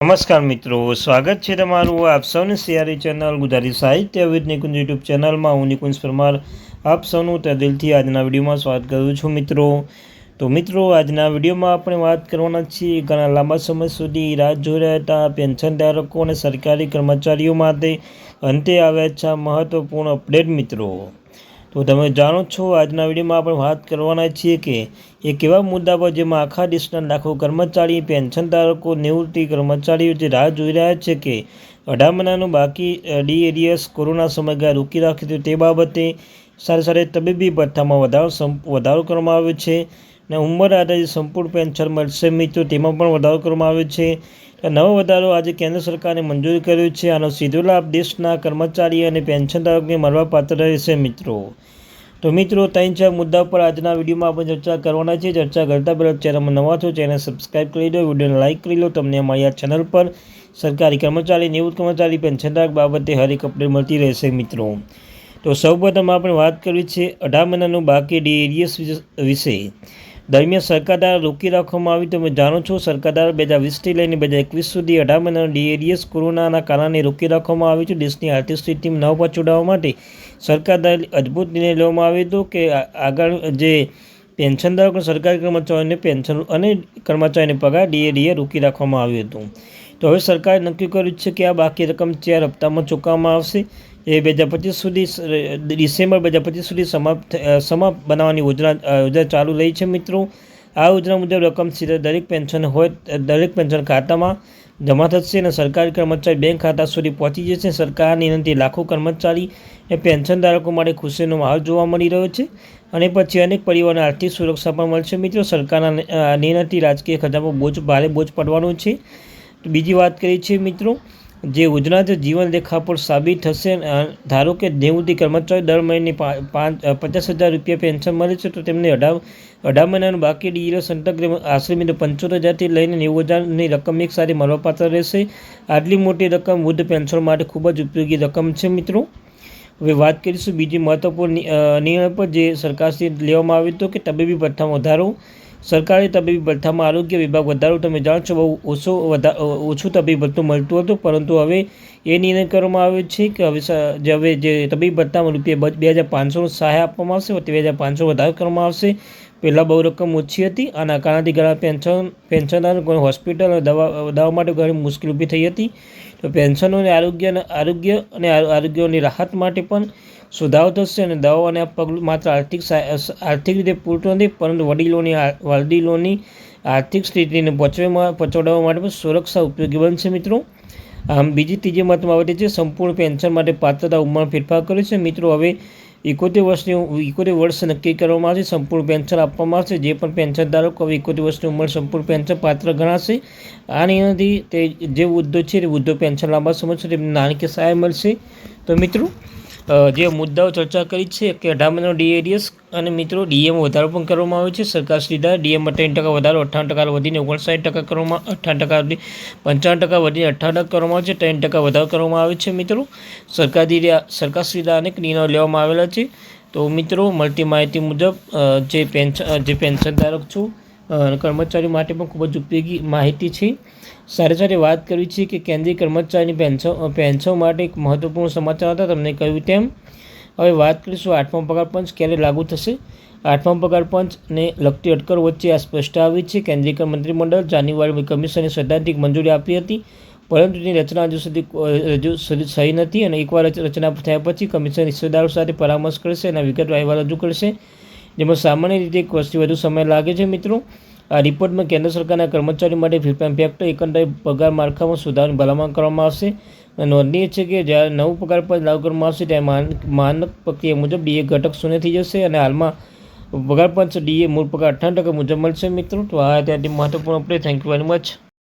નમસ્કાર મિત્રો, સ્વાગત છે તમારું આપ સૌની સિયારી ચેનલ ગુજરાતી સાહિત્ય વિદ નિકુંજ યુટ્યુબ ચેનલમાં. હું નિકુંજ પરમાર આપ સૌનું તે દિલથી આજના વિડીયોમાં સ્વાગત કરું છું મિત્રો. તો મિત્રો, આજના વિડીયોમાં આપણે વાત કરવાના છીએ ઘણા લાંબા સમય સુધી રાહ જોઈ રહ્યા હતા પેન્શનધારકો અને સરકારી કર્મચારીઓ માટે અંતે આવ્યા છે મહત્વપૂર્ણ અપડેટ મિત્રો. તો તમે જાણો છો, આજના વિડીયોમાં આપણે વાત કરવાના છીએ કે એક એવા મુદ્દા પર જેમાં આખા દેશના લાખો કર્મચારી પેન્શનધારકો નિવૃત્તિ કર્મચારીઓ જે રાહ જોઈ રહ્યા છે કે અઢાર મહિનાનું બાકી ડી એરિયસ કોરોના સમયગાળા રોકી રાખ્યું તે બાબતે સારી સારી તબીબી ભથ્થામાં વધારો વધારો કરવામાં આવ્યો છે. અને ઉંમર આધારિત સંપૂર્ણ પેન્શન મળશે. મિત્રો, તેમાં પણ વધારો કરવામાં આવ્યો છે. નવો વધારો આજે કેન્દ્ર સરકારે મંજૂર કર્યો છે. આનો સીધો લાભ દેશના કર્મચારી અને પેન્શનધારકને મળવાપાત્ર રહેશે, મિત્રો. તો મિત્રો, ત્રણ ચાર મુદ્દા પર આજના વિડીયોમાં આપણે ચર્ચા કરવાના છે. ચર્ચા કરતાં પહેલાં ચેનલમાં નવા છો, ચેનલ સબસ્ક્રાઈબ કરી દો, વિડીયોને લાઇક કરી લો. તમને અમારી આ ચેનલ પર સરકારી કર્મચારી નિવૃત્ત કર્મચારી પેન્શનધારક બાબતે હરેક અપડેટ મળતી રહેશે, મિત્રો. તો સૌપ્રથમ આપણે વાત કરવી છે અઢાર મહિનાનું બાકી ડીએડીએસ વિશે. દરમિયાન સરકાર દ્વારા રોકી રાખવામાં આવી તમે જાણો છો સરકાર દ્વારા બે હજાર વીસથી લઈને બે હજાર એકવીસ સુધી અઢાર મહિનાનો ડીએડીએસ કોરોનાના કારણે રોકી રાખવામાં આવ્યું છે. દેશની આર્થિક સ્થિતિમાં નવ પછોડાવવા માટે સરકાર દ્વારા અદ્ભુત નિર્ણય લેવામાં આવ્યો હતો કે આગળ જે પેન્શનધારકો સરકારી કર્મચારીઓને પેન્શન અને કર્મચારીઓને પગાર ડીએડીએ રોકી રાખવામાં આવ્યું હતું. તો હવે સરકારે નક્કી કર્યું છે કે આ બાકી રકમ ચાર હપ્તામાં ચૂકવવામાં આવશે. એ બે હજાર પચીસ સુધી ડિસેમ્બર બે હજાર પચીસ સુધી સમાપ્ત સમાપ્ત બનાવવાની યોજના યોજના ચાલુ રહી છે મિત્રો. આ યોજના મુજબ રકમ સીધા દરેક પેન્શન હોય દરેક પેન્શન ખાતામાં જમા થશે અને સરકારી કર્મચારી બેંક ખાતા સુધી પહોંચી જશે. સરકારની વિનંતી લાખો કર્મચારી એ પેન્શન ધારકો માટે ખુશીનો માહોલ જોવા મળી રહ્યો છે અને પછી અનેક પરિવારોને આર્થિક સુરક્ષા પણ મળશે મિત્રો. સરકારના નિર્ણયથી રાજકીય ખજામાં બોજ, ભારે બોજ પડવાનો છે. બીજી વાત કરીએ છીએ મિત્રો, જે યોજનાથી જીવન રેખા પર સાબિત થશે ધારો કે નિવૃત્તિ કર્મચારી દર મહિને પાંચ પચાસ હજાર રૂપિયા પેન્શન મળે છે, તો તેમને અઢાર અઢાર મહિનાનું બાકી ડીએસ સંતગ્રહ આશરે મિત્રો પંચોતેર હજારથી લઈને નેવું હજારની રકમ એક સાથે મળવાપાત્ર રહેશે. આટલી મોટી રકમ વૃદ્ધ પેન્શન માટે ખૂબ જ ઉપયોગી રકમ છે મિત્રો. હવે વાત કરીશું બીજી મહત્વપૂર્ણ નિર્ણય પર જે સરકારશ્રી લેવામાં આવ્યો હતો કે તબીબી ભથ્થામાં વધારો. સરકારી તબીબી ભથ્થામાં આરોગ્ય વિભાગ વધારો, તમે જાણો છો, બહુ ઓછો ઓછું તબીબી ભથ્થું મળતું હતું, પરંતુ હવે એ નિર્ણય કરવામાં આવ્યો છે કે હવે જે હવે જે તબીબી ભથ્થામાં રૂપિયા બે હજાર પાંચસોનો સહાય આપવામાં આવશે બે હજાર પાંચસો વધારો કરવામાં આવશે. પહેલાં બહુ રકમ ઓછી હતી અને કારણથી ઘણા પેન્શન પેન્શનદારો કોઈ હોસ્પિટલ દવા દવા માટે ઘણી મુશ્કેલી ઊભી થઈ હતી. તો પેન્શનોને આરોગ્ય આરોગ્ય અને આરોગ્યની રાહત માટે પણ સુધારો થશે અને દવાઓ અને પગલું માત્ર આર્થિક આર્થિક રીતે પૂરતું નથી, પરંતુ વડીલોની વડીલોની આર્થિક સ્થિતિને પહોંચવામાં, પહોંચાડવા માટે પણ સુરક્ષા ઉપયોગી બનશે મિત્રો. આમ બીજી ત્રીજી મહત્વમાં આવે છે, સંપૂર્ણ પેન્શન માટે પાત્રતા ઉંમર ફેરફાર કર્યો છે. મિત્રો, હવે એકોતેર વર્ષની એકોતેર વર્ષ નક્કી કરવામાં આવશે, સંપૂર્ણ પેન્શન આપવામાં આવશે, જે પણ પેન્શન ધારકો હવે એકોતેર વર્ષની ઉંમર સંપૂર્ણ પેન્શન પાત્ર ગણાશે. આ નિર્ણયથી તે જે વૃદ્ધો છે, તે વૃદ્ધો પેન્શન લાંબા સમય સુધી નાણાકીય સહાય મળશે. તો મિત્રો જે મુદ્દાઓ ચર્ચા કરી છે કે અઢાર મહિનાનો ડીએડીએસ અને મિત્રો ડીએમ વધારો પણ કરવામાં આવ્યો છે. સરકાર સીધા ડીએમમાં ત્રણ ટકા વધારો અઠ્ઠાવન ટકા વધીને ઓગણસાઠ ટકા કરવામાં અઠ્ઠાવન ટકા પંચાવન ટકા વધીને અઠ્ઠાવન કરવામાં આવે છે. ત્રણ ટકા વધારો કરવામાં આવે છે મિત્રો. સરકારી સરકાર સીધા અનેક નિર્ણયો લેવામાં આવેલા છે. તો મિત્રો, મળતી માહિતી મુજબ જે પેન્શન જે પેન્શનધારક છું કર્મચારીઓ માટે પણ ખૂબ જ ઉપયોગી માહિતી છે. સાથે સાથે વાત કરવી છે કે કેન્દ્રીય કર્મચારીની પેન્શન પેન્શન માટે એક મહત્વપૂર્ણ સમાચાર હતા. તમને કહ્યું તેમ, હવે વાત કરીશું આઠમા પગાર પંચ ક્યારે લાગુ થશે? આઠમા પગાર પંચને લગતી અટકળ વચ્ચે આ સ્પષ્ટ આવી છે. કેન્દ્રીય મંત્રીમંડળ જાન્યુઆરી કમિશને સૈદ્ધાંતિક મંજૂરી આપી હતી, પરંતુ તેની રચના હજુ સુધી હજુ સુધી થઈ નથી અને એકવાર રચના થયા પછી કમિશન હિસ્સેદારો સાથે પરામર્શ કરશે અને વિગત અહેવાલ રજૂ કરશે. જેમાં સામાન્ય રીતે એક વર્ષથી વધુ સમય લાગે છે, મિત્રો. આ રિપોર્ટમાં કેન્દ્ર સરકારના કર્મચારીઓ માટે ફિફ્ટી ફેક્ટર એકંદરે પગાર માળખામાં સુધારાની ભલામણ કરવામાં આવશે. નોંધનીય છે કે જ્યારે નવું પગાર પદ લાગુ કરવામાં આવશે, ત્યારે માનક પ્રક્રિયા મુજબ ડીએ ઘટક શૂન્ય થઈ જશે અને હાલમાં પગાર પંચ ડીએ મૂળ પગાર અઠ્ઠાવન ટકા મુજબ મળશે, મિત્રો. તો આ ત્યાંથી મહત્વપૂર્ણ update thank you very much